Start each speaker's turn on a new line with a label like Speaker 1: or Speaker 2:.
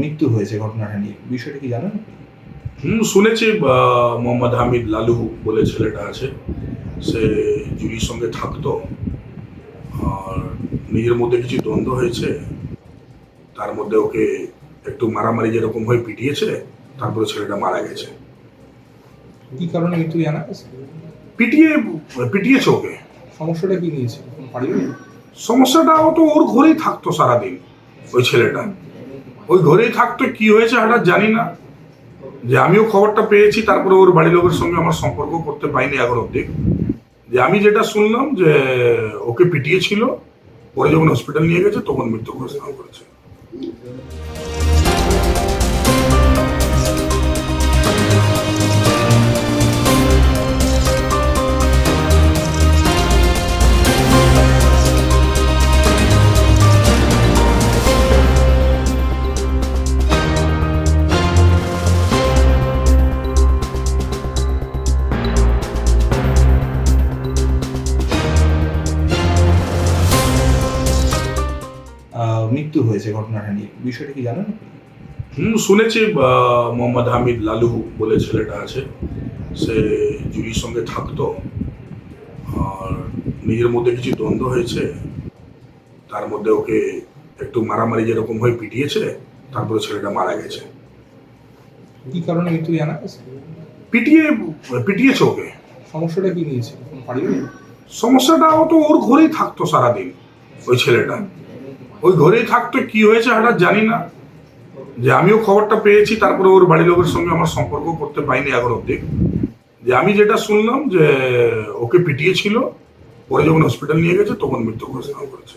Speaker 1: মৃত্যু হয়েছে ঘটনাটা নিয়ে। বিষয়টা কি জানেন
Speaker 2: হুম শুনেছি মোহাম্মদ হামিদ লালু বলে ছেলেটা আছে। সে জুলির সঙ্গে থাকতো। আর নিজের মধ্যে কিছু দ্বন্দ্ব হয়েছে। তার মধ্যে ওকে একটু মারামারি যেরকম হয়ে পিটিয়েছে তারপরে ছেলেটা মারা গেছে।
Speaker 1: কি কারণে মৃত্যু জানা গেছে?
Speaker 2: পিটিয়ে পিটিয়েছে ওকে।
Speaker 1: সমস্যাটা কি নিয়েছে? পারিবারিক
Speaker 2: সমস্যাটা তো ওর ঘরেই থাকতো সারাদিন ওই ছেলেটা। ওই ঘরেই থাকতো কি হয়েছে হঠাৎ জানি না। যে আমিও খবরটা পেয়েছি, তারপরে ওর বাড়ির লোকের সঙ্গে আমার সম্পর্ক করতে পাইনি এখন অব্দি। যে আমি যেটা শুনলাম যে ওকে পিটিয়েছিল, পরে যখন হসপিটাল নিয়ে গেছে, তখন মৃত্যু ঘোষণা করেছে।
Speaker 1: মৃত্যু হয়েছে ঘটনাটা নিয়ে। বিষয়টা কি জানেন
Speaker 2: হুম শুনেছি মোহাম্মদ হামিদ লালু বলে ছেলেটা আছে। সে জুলির সঙ্গে থাকতো। আর নিজের মধ্যে কিছু দ্বন্দ্ব হয়েছে। তার মধ্যে ওকে একটু মারামারি যেরকম হয়ে পিটিয়েছে তারপরে ছেলেটা মারা গেছে।
Speaker 1: কি কারণে মৃত্যু জানা গেছে?
Speaker 2: পিটিয়ে পিটিয়েছে ওকে।
Speaker 1: সমস্যাটা কি নিয়েছে
Speaker 2: সমস্যাটা ও তো ওর ঘরেই থাকতো সারাদিন ওই ছেলেটা। ওই ঘরেই থাকতো, কি হয়েছে হঠাৎ জানি না। যে আমিও খবরটা পেয়েছি, তারপরে ওর বাড়ির লোকের সঙ্গে আমার সম্পর্ক করতে পাইনি এখন অব্দি যে আমি যেটা শুনলাম যে ওকে পিটিয়েছিল, পরে যখন হসপিটাল নিয়ে গেছে, তখন মৃত্যু ঘোষণা করেছে।